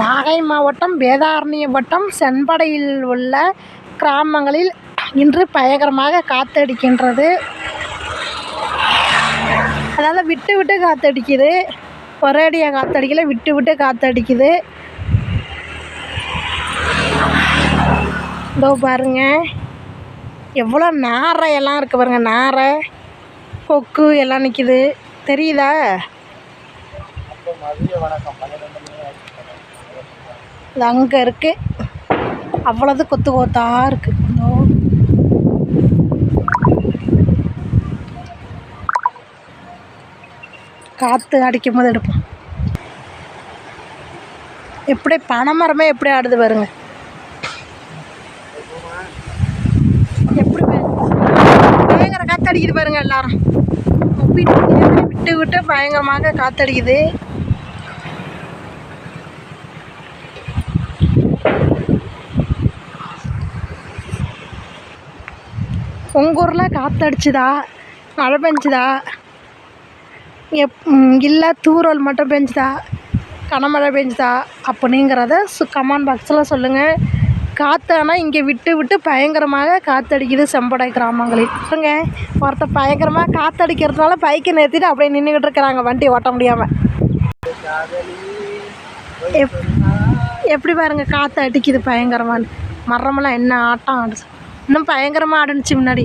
நாகை மாவட்டம் வேதாரண்யம் வட்டம் சென்படையில் உள்ள கிராமங்களில் இன்று பயங்கரமாக காற்றடிக்கின்றது அதாவது விட்டு விட்டு காற்றடிக்குது ஒரேடியாக காத்தடிக்கல விட்டு விட்டு காற்றடிக்குது இதோ பாருங்க. எவ்வளோ நாரை எல்லாம் இருக்குது பாருங்க நாரை கொக்கு எல்லாம் நிற்கிது தெரியுதா? இது அங்கே இருக்குது அவ்வளோது கொத்து கொத்தாக இருக்குது காற்று அடிக்கும் போது எடுப்போம். எப்படி பனைமரமே எப்படி ஆடுது பாருங்க. எப்படி பயங்கர காற்றடிக்குது பாருங்க எல்லாரும். விட்டு விட்டு பயங்கரமாக காற்றடிக்குது உங்கள் ஊரில் காற்றடிச்சுதா மழை பெஞ்சுதா? எப் இல்லை தூரல் மட்டும் பெஞ்சுதா? கனமழை பெஞ்சுதா? அப்படிங்கிறத சு கமெண்ட் பாக்ஸில் சொல்லுங்கள் காற்று ஆனால் இங்கே விட்டு விட்டு பயங்கரமாக காற்றடிக்குது செம்படை கிராமங்களில். சொல்லுங்க. ஒருத்தர் பயங்கரமாக காற்றடிக்கிறதுனால பைக்கை நிறுத்திட்டு அப்படியே நின்றுக்கிட்டு இருக்கிறாங்க. வண்டி ஓட்ட முடியாமல் எப் எப்படி பாருங்க காற்று அடிக்குது பயங்கரமானு மரமெல்லாம் என்ன ஆட்டம் ஆடுச்சு இன்னும் பயங்கரமாக ஆடுனுச்சு முன்னாடி.